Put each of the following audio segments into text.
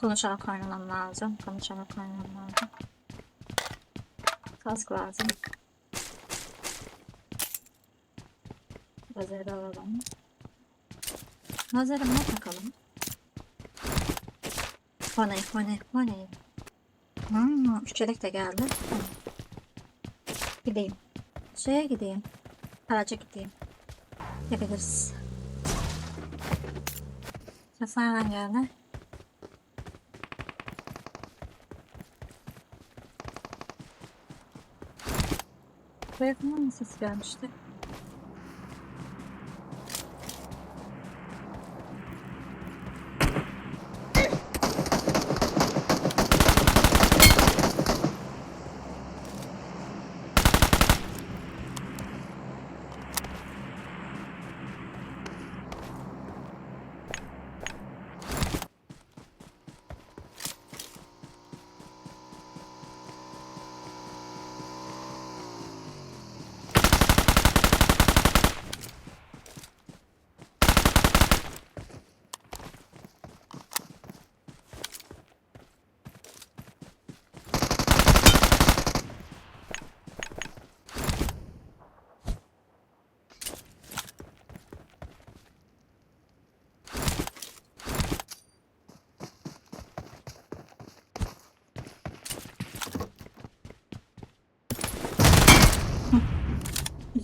Konuşarak oynamam lazım. Konuşarak oynamam lazım. Kask lazım. Lazeri alalım. Lazeri ne takalım? Honey, honey, honey. Hmm, üç çelik de geldi. Gideyim. Şeye gideyim. Araca gideyim. Yapabiliriz. Nereden geldi? Buraya yakından mı ses gelmişti?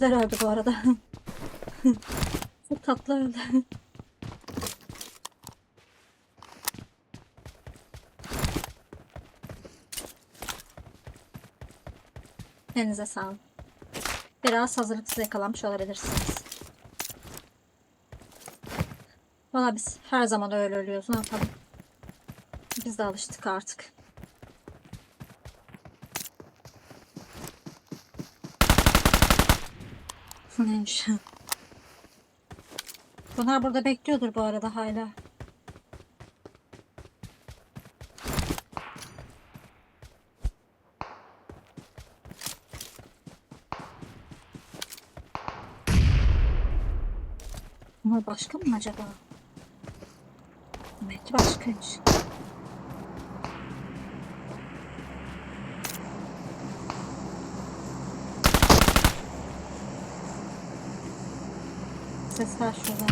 Güzel öldü bu arada. Çok tatlı öldü. Elinize sağlık. Biraz hazırlıksız yakalanmış olabilirsiniz. Valla biz her zaman öyle ölüyoruz. Ne yapalım? Biz de alıştık artık. Neymiş? Bunlar burada bekliyordur bu arada hala. Bunlar başka mı acaba? Belki başkaymış. Ses şurada.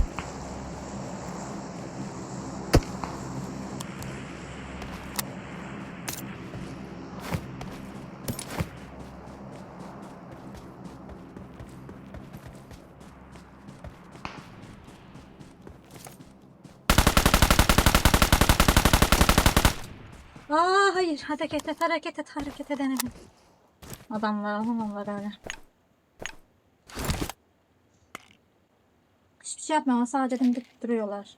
Aa hayır hareket et hareket et hareket edemedim. Adamlar adamlar öyle. Şey yapmıyorlar sadece dimdik duruyorlar.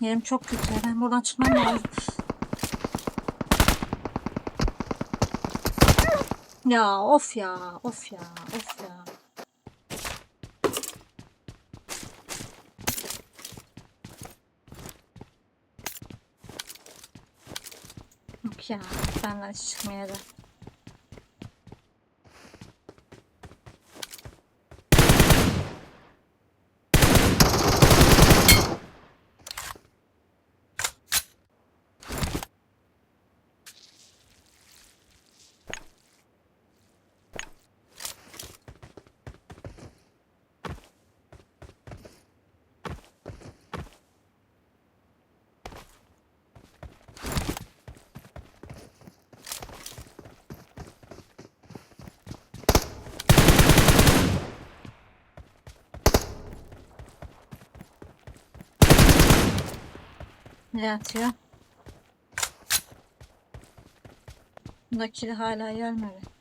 Yerim çok kötü. Ben buradan çıkmam lazım. Ya of ya, of ya, of ya. Yok ya, benden hiç çıkmayacak. Ne atıyor? Bundaki hala gelmedi.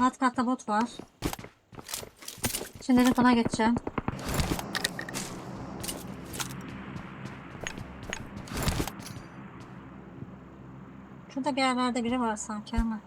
Alt katta bot var. Şimdi ona geçeceğim. Şurada bir yerlerde biri var sanki ama.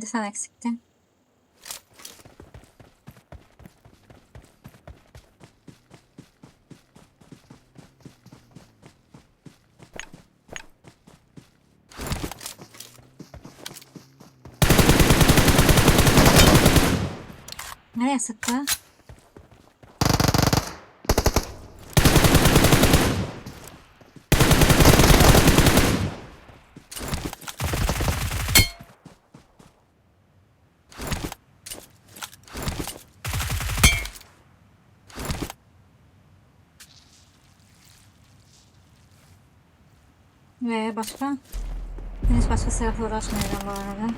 Şimdi sen eksiktin. Nereye sıktı? Ve başka? Hiç başka silahla uğraşmayacağım bu arada.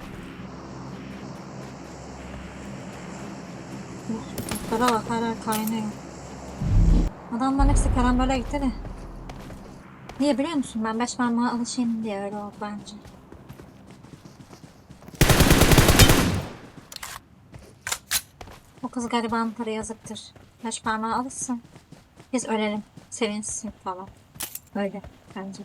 Butlara bak hala kaynıyor. Adamların hepsi karambole gitti de. Niye biliyor musun? Ben beş parmağa alışayım diye öyle oldu bence. O kız gariban para yazıktır. Beş parmağa alışsın. Biz ölelim. Sevinsin falan. Öyle bence.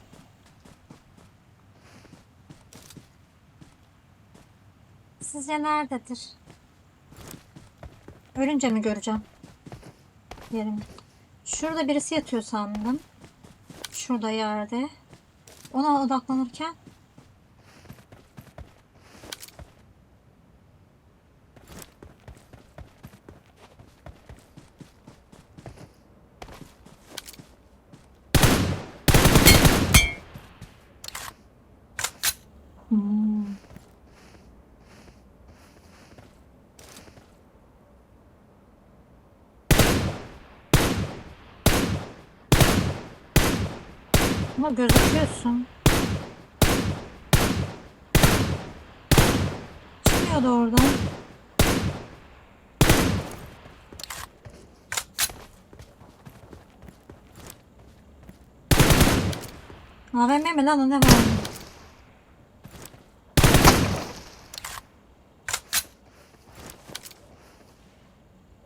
Sizce nerededir? Ölünce mi göreceğim? Yerim. Şurada birisi yatıyor sandım. Şurada yerde. Ona odaklanırken Ama gözüküyorsun. Çıkmıyordu oradan. AVM mi lan o ne var?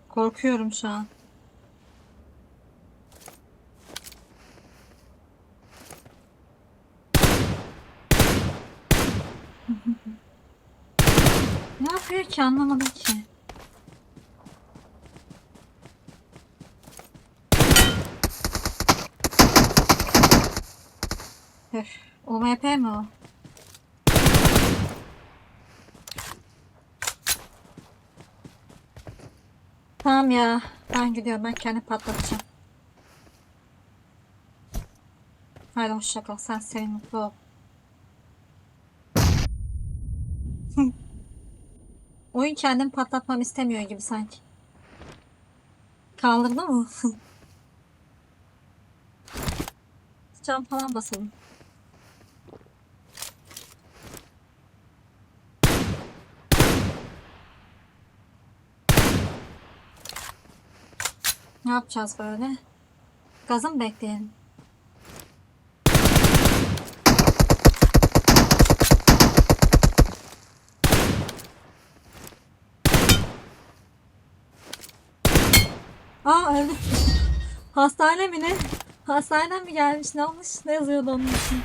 Korkuyorum şu an. Ne yapıyor ki anlamadım ki. Öf, OMP mi o? Tamam ya, ben gidiyorum. Ben kendi patlatacağım. Haydi hoşça kal. Sen sevin mutlu ol. Oyun kendim patlatmam istemiyor gibi sanki. Kaldırdı mı? Cam falan basalım. Ne yapacağız böyle? Gazı mı bekleyelim? Aa öldü. Hastane mi ne? Hastaneden mi gelmiş? Ne olmuş? Ne yazıyordu onun için?